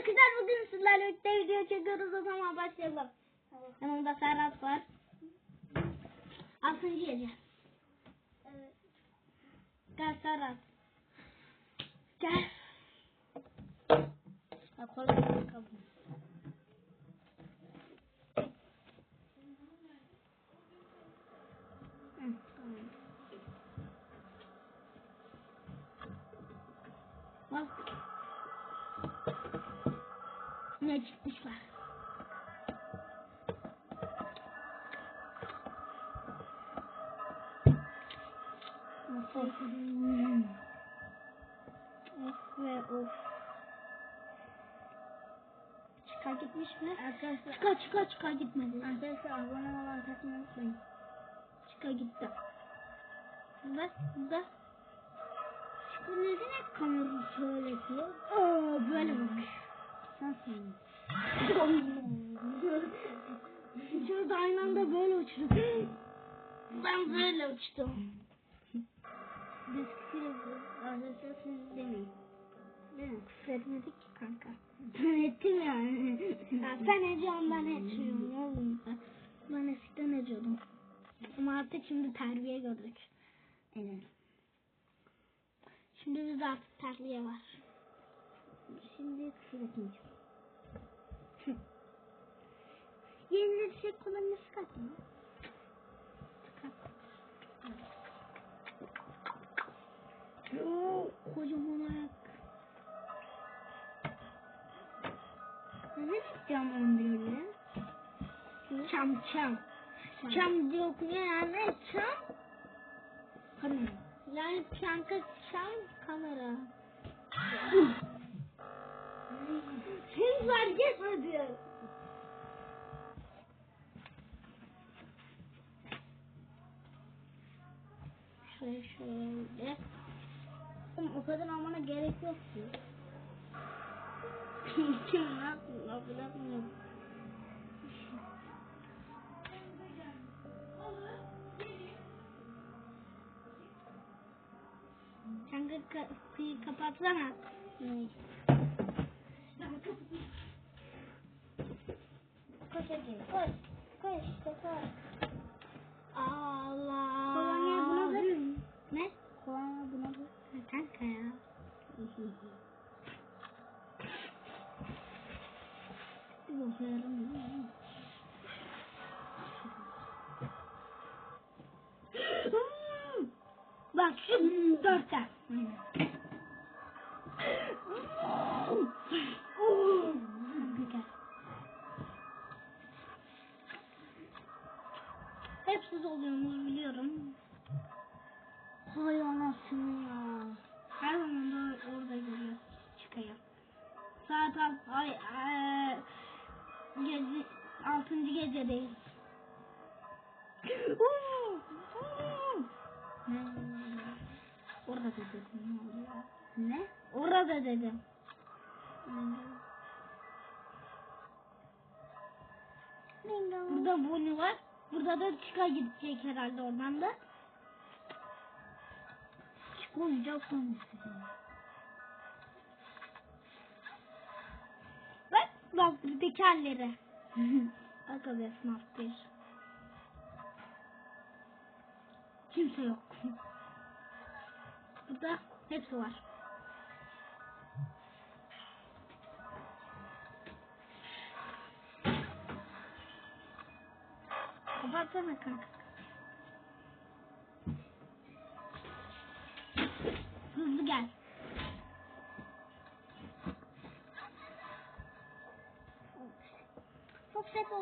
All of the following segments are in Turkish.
Arkadaşlar bugün sizlerle birlikte video çekiyoruz o zaman başlayalım. Yanımda Serhat var. Altıncı gece. Evet. Gel Serhat. Gel. Ha, koy kapı. Hı, tamam. Bak. Ne çıkmışlar. Nasıl? Of ve of. Çıkar gitmiş mi? Arkadaşlar, Çıkar çıkar çıkar gitmedi. arkadaşlar abone olmayı takmayı unutmayın. Çıkar gitti. Burada burada. Bu neden hep kamerayı şöyle yapıyor? Aa böyle bak. Nasıl? Şurada aynı anda böyle uçuyor. Ben böyle uçtum. Biz küfür ediyoruz. Arkadaşlar siz demeyin. Değil mi? Küfür etmedik ki kanka. Ben ettim yani. ya sen ediyorsun ben etmiyorum oğlum. Ben, ben eskiden ediyordum. Ama artık şimdi terbiye gördük. Evet. Şimdi bizde artık terbiye var. Şimdi küfür etmeyeceğim. Yenilecek olan ne sıkatma? Kocaman ayak. Ne istiyorum ben böyle? Çam çam. Çam diye okunuyor yani çam. Kamera. Yani piyanka çam kamera. Kim var geçmedi. Şöyle. Oğlum o kadar almana gerek yok ki. Kim ne yaptın? Ne yaptın? Kanka kapıyı kapatsana. Koş hadi koş. Koş koş. Allah. Kolonya buna da. Ne? Kolonya buna da. Ha, Kanka ya. Bir bakıyorum. Bak şu dörtten. Güzel. Hep siz oluyorsunuz biliyorum. Hay anasını ya. Her zaman da orada görüyoruz çıkıyor. Saat alt, ay, eee, gece, altıncı gecedeyiz. Orada da dedim ne oluyor? Ne? Orada dedim. Burada Bonnie var. Burada da Chica gidecek herhalde oradan oyuncak konuşuyor. Bak bak. Aga be sınıf bir. Kimse yok. Burada hepsi var. Kapatsana kanka.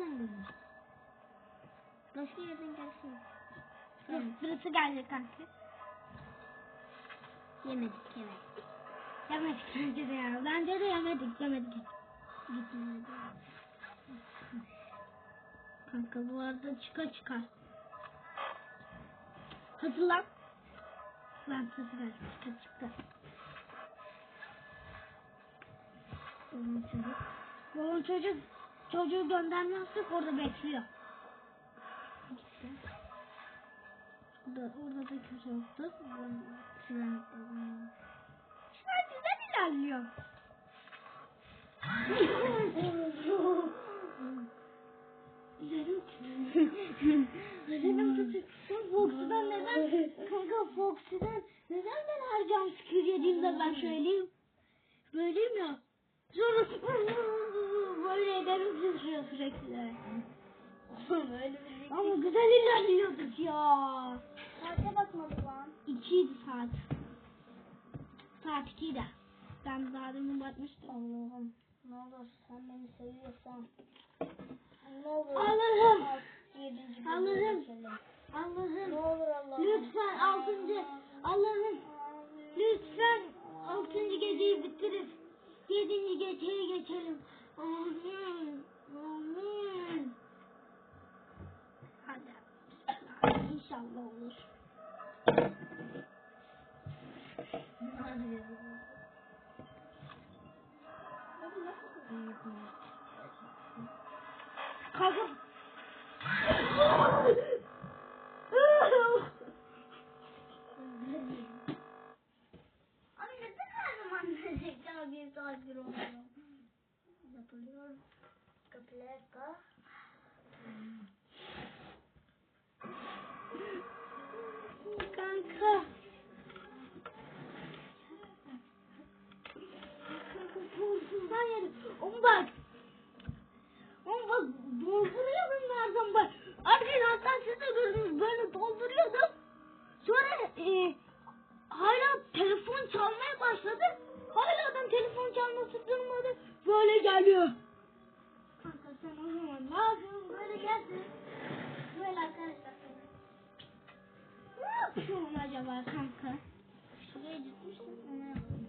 Set oynanıyor. Başka yerden gelsin. Dur, Birisi gelecek kanka. Yemedik yemedik. Yemedik bence de ya. Bence de yemedik yemedik. Gitmedi. Kanka bu arada çıka çıkar. Hadi lan. Lan sesi ver. Çıka çıka. Onun çocuk. Babam çocuk çocuğu göndermezsek orada bekliyor. Gitti. Orada, da. Silah yapalım. Şu an güzel ilerliyor. Benim tutuyor. Foxy'den neden? Kanka Foxy'den neden ben her jump scare yediğimde ben şöyleyim? Böyleyim ya. Sonra böyle ederim titriyor sürekli. Ama güzel ilerliyorduk ya. Saate bakmadı lan. İkiydi saat. Saat ikiydi. Ben daha demin bakmıştım. Allah'ım. Ne olur sen beni seviyorsan. Ne olur. Allah'ım. Allah'ım. geçelim. Ne Allah'ım. olur Allah'ım. Lütfen altıncı. Allah'ım. Lütfen altıncı geceyi bitirip yedinci geceye geçelim. Amin. Amin. Hadi. İnşallah olur. Kanka. Abi neden her zaman zekalı bir tabir oluyor? Yapılıyor. Kapılarka. Kanka. Korkudan yedim. Oğlum bak. Oğlum bak dolduruyordum nereden bak. Arkadaşlar siz de gördünüz böyle dolduruyordum. Sonra e, hala telefon çalmaya başladı. Hala adam telefon çalması durmadı. Böyle geliyor. Kanka sen o zaman ne yapıyorsun? Böyle gelsin. Böyle arkadaşlar. Ne yapıyorsun acaba kanka? Şuraya gitmiştim ona yapayım.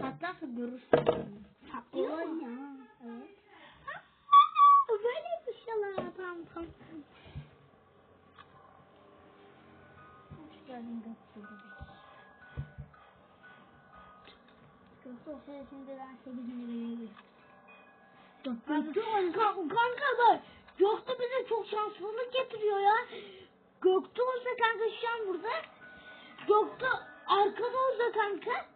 Patlarsa görürsün. Şimdiden 8. bölüme geçtik. Göktuğ kanka, bak. Göktuğ bize çok şanslılık getiriyor ya. Göktuğ olsa kanka şu an burada. Göktuğ arkada olsa kanka.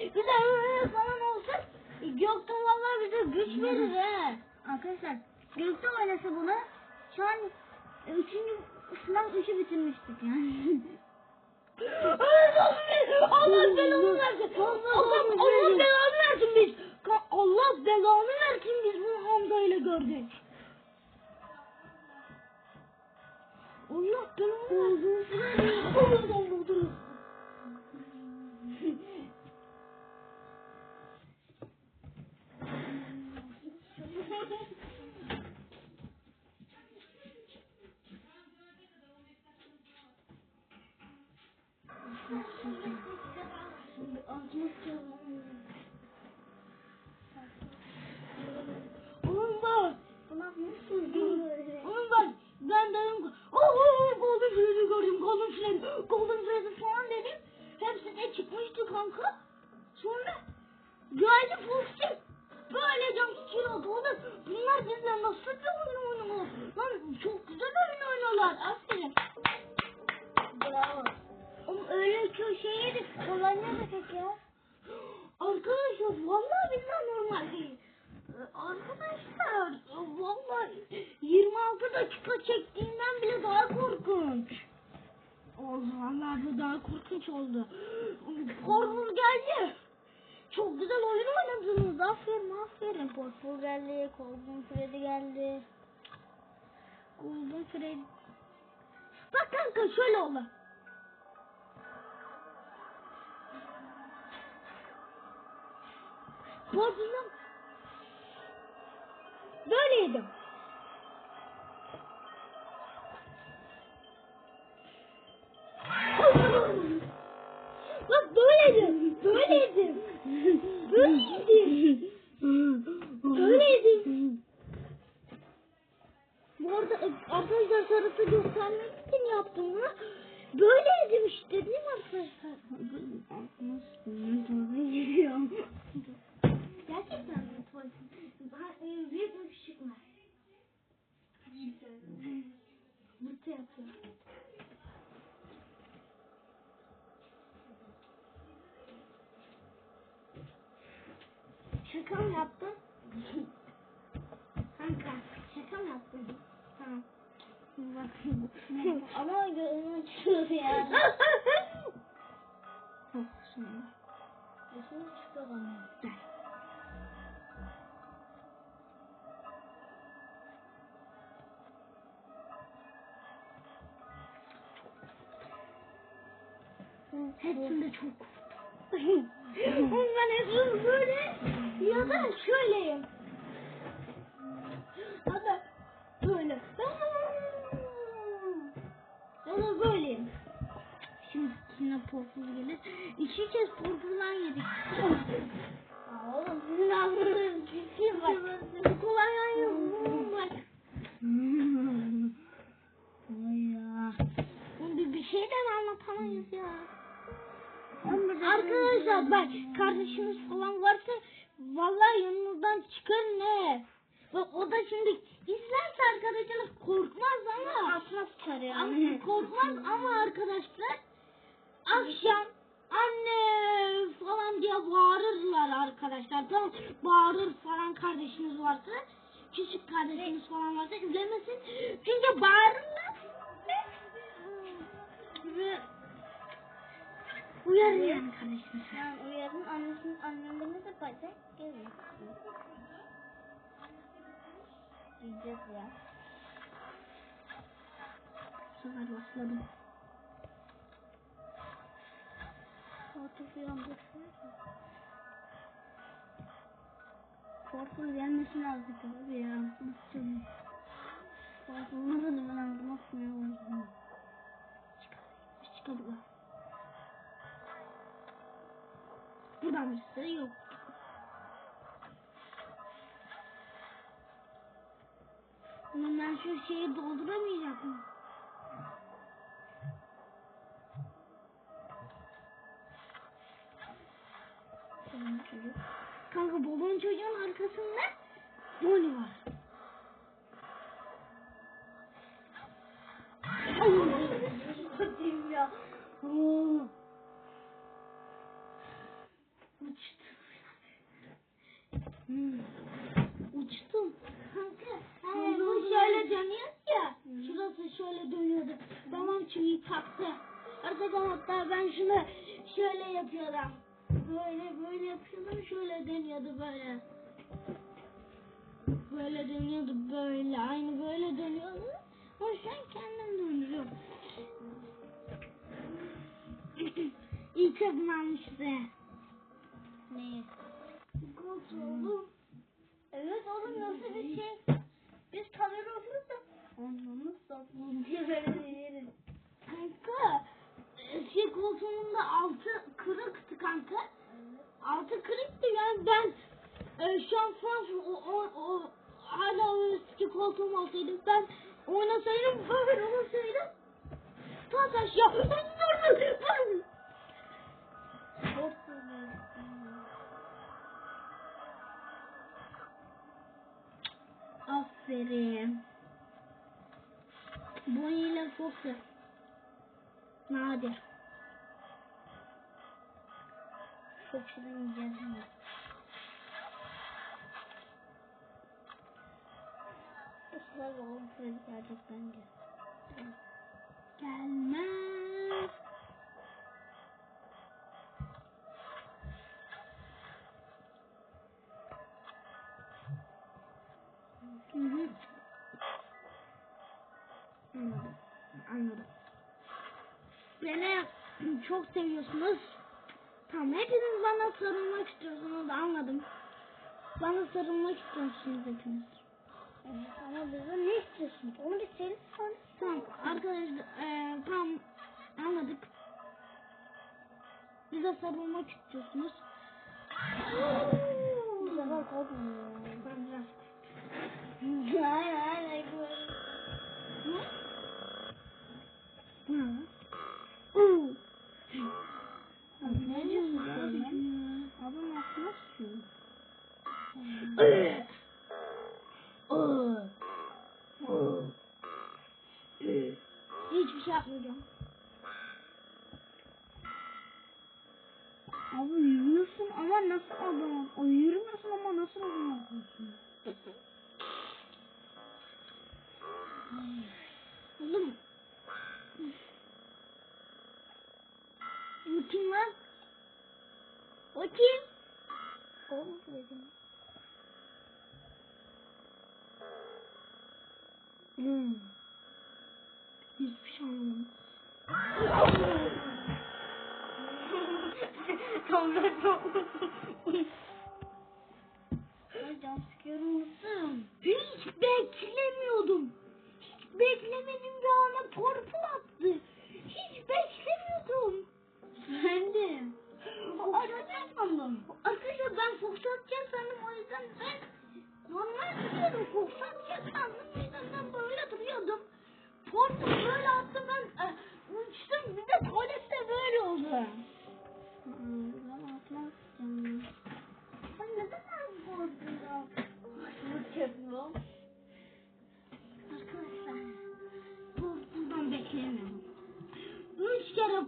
Bir de öyle falan olsa. Göktuğ vallahi bize güç verir he. Arkadaşlar Göktuğ oynasa bunu şu an 3. sınav 3'ü bitirmiştik yani. Allah belanı versin. Allah, Allah belanı versin biz. Allah belanı versin biz bunu Hamza ile gördük. Allah belanı versin. Allah Allah Oğlum ben dedim oh Golden Freddy gördüm Golden Freddy Golden Freddy falan dedim. Hepsi de çıkmıştı kanka. Sonra geldi Foxy böyle tutuyordu oğlum. Bunlar bizle nasıl bir oyun oynuyor? Lan çok güzel oyun oynuyorlar. Aferin. Bravo. Öyle şey. Olay ne demek ya? Arkadaşlar vallahi billahi normal değil. Arkadaşlar vallahi 26 dakika çektiğinden bile daha korkunç. Vallahi bu daha korkunç oldu. Korkunç geldi. Çok güzel oyun oynadınız. Aferin aferin. Portful geldi, Colvin Freddy geldi. Golden Freddy. Bak kanka şöyle oldu. pode não. Duvido. Şaka mı yaptın? Kanka şaka mı yaptın? Tamam. Ama gözüme çıkıyor ya. Oh, sonra. Gözüme çıkıyor ama. Gel. Hepsinde çok ben hepsini böyle ya da şöyleyim. Ya da böyle. Ya da böyleyim. Şimdi yine porpuz gelir. İki kez porpuzdan yedik. Oğlum sizin ağzınız ciddi bak. Kolay ayağım bak. Ay ya. Bir, bir şeyden anlatamayız ya. Arkadaşlar Arkadaşlar bak kardeşiniz falan varsa vallahi yanınızdan çıkarın ne. Bak o da şimdi izlerse arkadaşınız korkmaz ama Atma sıçar ya. ama korkmaz ama arkadaşlar akşam anne falan diye bağırırlar arkadaşlar. Tamam bağırır falan kardeşiniz varsa küçük kardeşiniz falan varsa izlemesin. Çünkü bağırırlar ve uyarın yani kardeşiniz. Ben uyarın annesinin annemden de bacak gelir. Diyeceğiz ya. Sefer başladım. Koltuk yandırsın. Korkun gelmesi lazım tabii ya. Nasıl? Koltuğunu da ben anlatmıyorum. Çıkar. Çıkardılar. Buradan bir şey yok. Ama ben şu şeyi dolduramayacak. Kanka balon çocuğun arkasında Bonnie var. Kötüyüm ya. Oo. Uçtum. Hmm. Uçtum. Kanka, He, bu şöyle dönüyor ya. Şurası şöyle dönüyordu. Tamam çiviyi taktı. Arkadan hatta ben şunu şöyle yapıyorum. Böyle böyle yapıyordum şöyle dönüyordu böyle. Böyle dönüyordu böyle. Aynı böyle dönüyordu. Ama şu an kendim döndürüyorum. İyi ki bunu almışız Neyi? Kurtuldum. Evet oğlum nasıl bir şey? Biz tabela oturup da anlamız satmamız diye böyle yeriz. Kanka şey koltuğumun da altı kırıktı kanka. Altı kırıktı yani ben e, şu an Fransız o, o, o hala o eski koltuğum olsaydı ben oynasaydım böyle oynasaydım ta taş ya dur dur Aferin. Bonnie ile Foxy. Nadir. Şirin yiyeceğiz şimdi. Sefer babam kredi gelecek bence. Gelmez. Çok seviyorsunuz. Tamam hepiniz bana sarılmak istiyorsunuz anladım. Bana sarılmak istiyorsunuz hepiniz. Evet, ama bize ne istiyorsun? Onu bir söyle sonra. Tamam arkadaşlar eee tamam anladık. Bize sarılmak istiyorsunuz. Sefer korkmuyor. Ben biraz Hayır hayır. Ne? Bu ne lan? Oo. Ne diyorsun ya? sen? Adam aklına sıçıyor. Ee. Ee. Ee. Ee. şey yapmayacağım. Abi yürüyorsun ama nasıl adam? O yürümüyorsun ama nasıl adam yapıyorsun? Oğlum. Bu kim lan? O kim? Oğlum dedim. Hmm.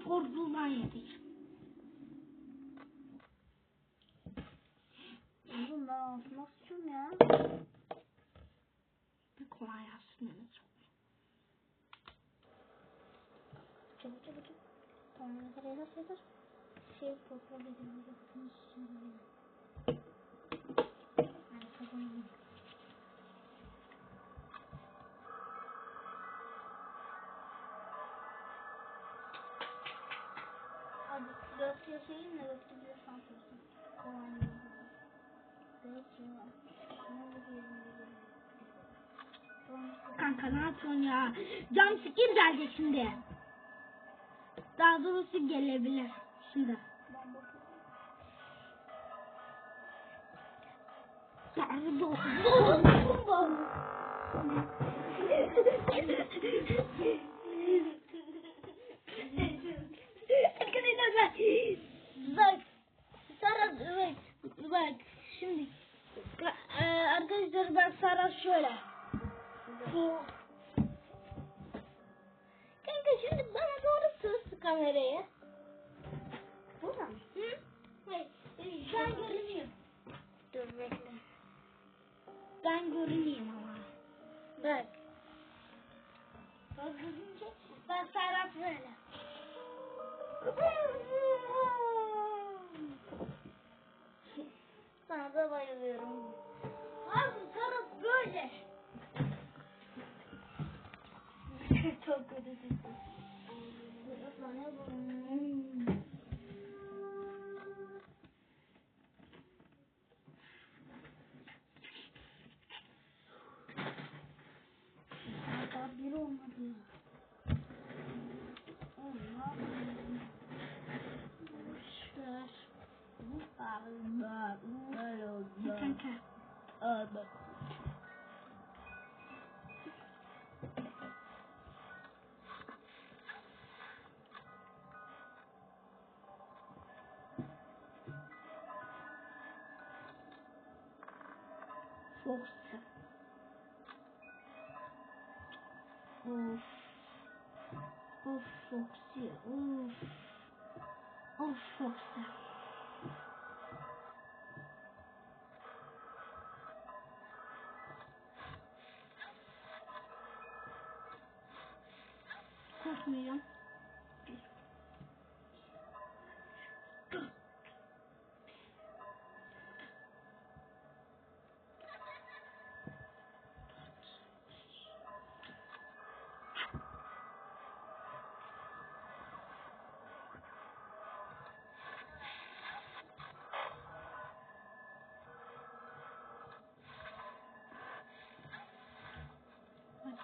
Üç kere Portul'dan yedik. Oğlum ben atmak istiyorum ya. Bir kolay gelsin Mehmet. Çabuk çabuk çabuk. Tamam ne kadar yeter yeter. Şey toplayabilirim. Ben Kanka ne yapıyorsun ya? Cam sikir gelecek şimdi. Daha doğrusu gelebilir. Şimdi. Pardon. Arkadaşlar bak. Bak. Sara bak. Bak. Şimdi. Ka- e, arkadaşlar bak Sara şöyle. Bu. Kanka şimdi bana doğru tut kamerayı. Burada mı? Hı? Hayır. Ben görünüyorum. Dur bekle. Ben görüneyim ama. Bak. Bak görünce ben Serhat böyle. Sana da bayılıyorum. Abi Serhat böyle. Çok kötü çıktı. Bir olmadı? Boşver. Allah, böyle oldu. Kanka. Abi. Fox. Of. Of Foxy. Of. Of Foxy.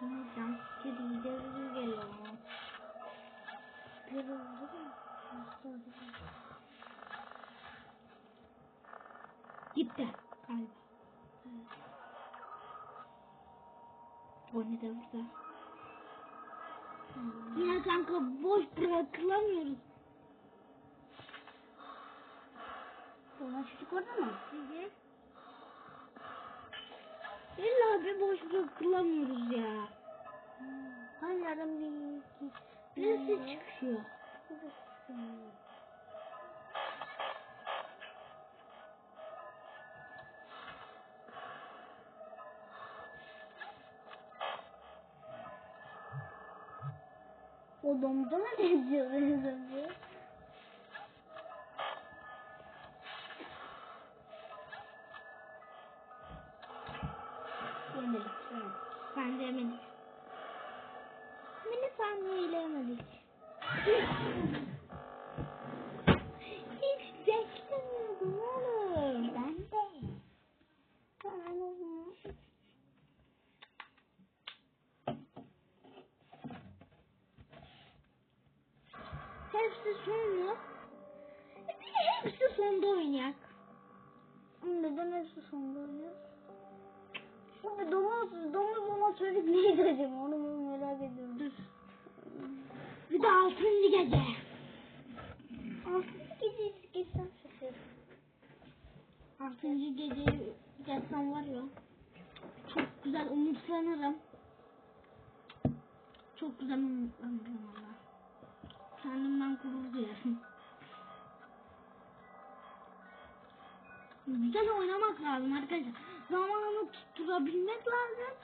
Hocam. Kedi gidebilir geliyor. Hasta oldu. Gitti galiba. Tony de burada. Ya kanka boş bırakılamıyoruz. Çocuk orada mı? İlla bir boş bırakılamıyoruz ya. Hani yarın bir iki sıkışıyor. O domuzda mı benziyor çocuk neydi acaba? Onu merak ediyorum. Bir de altıncı gece. Aslında gece geçsem şaşırırım. Altıncı geceyi geçsem var ya. Çok güzel umutlanırım. Çok güzel umutlanırım valla. Kendimden gurur duyarım. Güzel oynamak lazım arkadaşlar. Zamanı tutturabilmek lazım.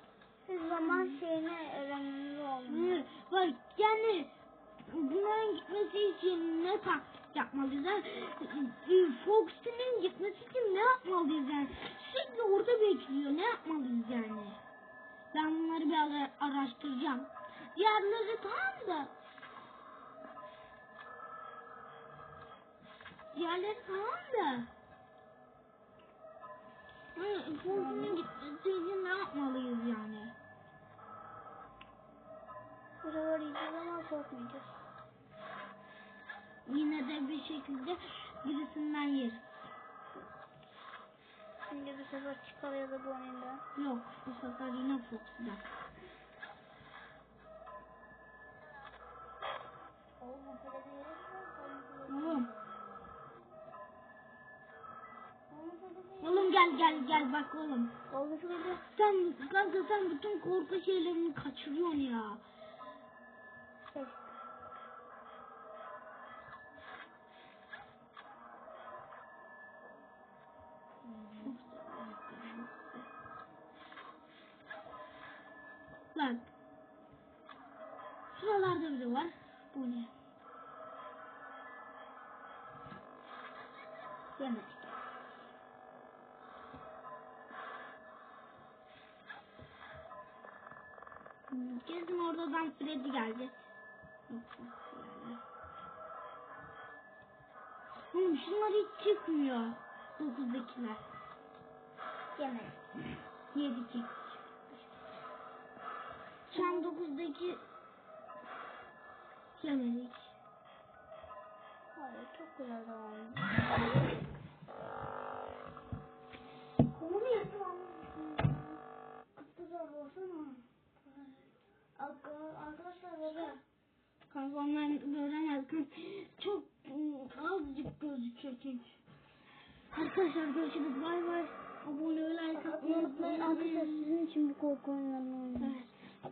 Zaman şeyini öğrenmeniz olmuyor. Bak yani bunların gitmesi için ne yapmalıyız? Yani, Fox'un gitmesi için ne yapmalıyız yani? Sürekli orada bekliyor. Ne yapmalıyız yani? Ben bunları bir ara- araştıracağım. Diğerleri tamam da. Diğerleri tamam da. Hı, Fox'un gitmesi için ne yapmalıyız yani? Bu sefer yiyeceğiz ama korkmayacağız. Yine de bir şekilde birisinden yer. Şimdi bu sefer çıkar ya da bu oyunda. Yok bu sefer yine Fox'da. Oğlum. Oğlum gel gel gel bak oğlum. Oldu şöyle. Sen kanka sen bütün korku şeylerini kaçırıyorsun Kesin oradan Freddy gelecek. Oğlum şunlar hiç çıkmıyor. Dokuzdakiler. Yemedik. Yedi çık. Şu an dokuzdaki yemedik. Hayır çok güzel zaman. Onu yapalım. Güzel olsana. Arkadaşlar böyle. Kanka onlar göremez. Kanka Çok azıcık gözüküyor çünkü. Arkadaşlar görüşürüz. Bay bay. Abone ol, like atmayı Unutmayın arkadaşlar sizin için bir korku oyunlarını oynuyorum.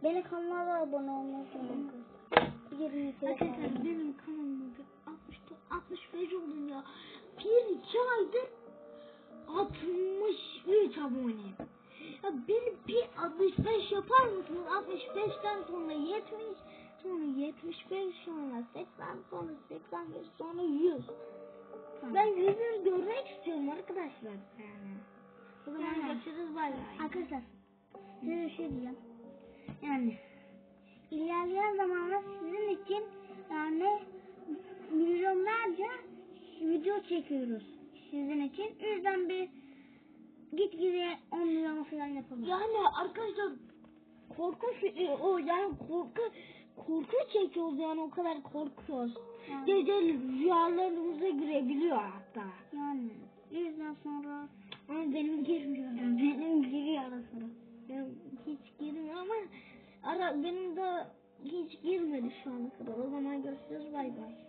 Evet. Kanalıma da abone olmayı unutmayın arkadaşlar. Benim kanalımda 64, 65 oldum ya. Bir iki aydır 63 abone. Ya beni bir 65 yapar mısınız? 65'ten sonra 70, sonra 75, sonra 80, sonra 85, sonra 100. Ben 100'ü görmek istiyorum arkadaşlar. Yani. O zaman Yani. görüşürüz bay bay. Arkadaşlar size şey diyeceğim. Yani ilerleyen zamanlar sizin için yani milyonlarca video çekiyoruz sizin için. O yüzden bir gitgide 10 milyon falan yapalım. Yani arkadaşlar korku fi- o yani korku korku çekiyoruz yani o kadar korkuyoruz. Yani, Gece rüyalarımıza girebiliyor hatta. yani yüzden sonra Ama benim girmiyor. Benim giriyor ara sıra. Benim hiç girmiyor ama ara benim de hiç girmedi şu ana kadar. O zaman görüşürüz bay bay.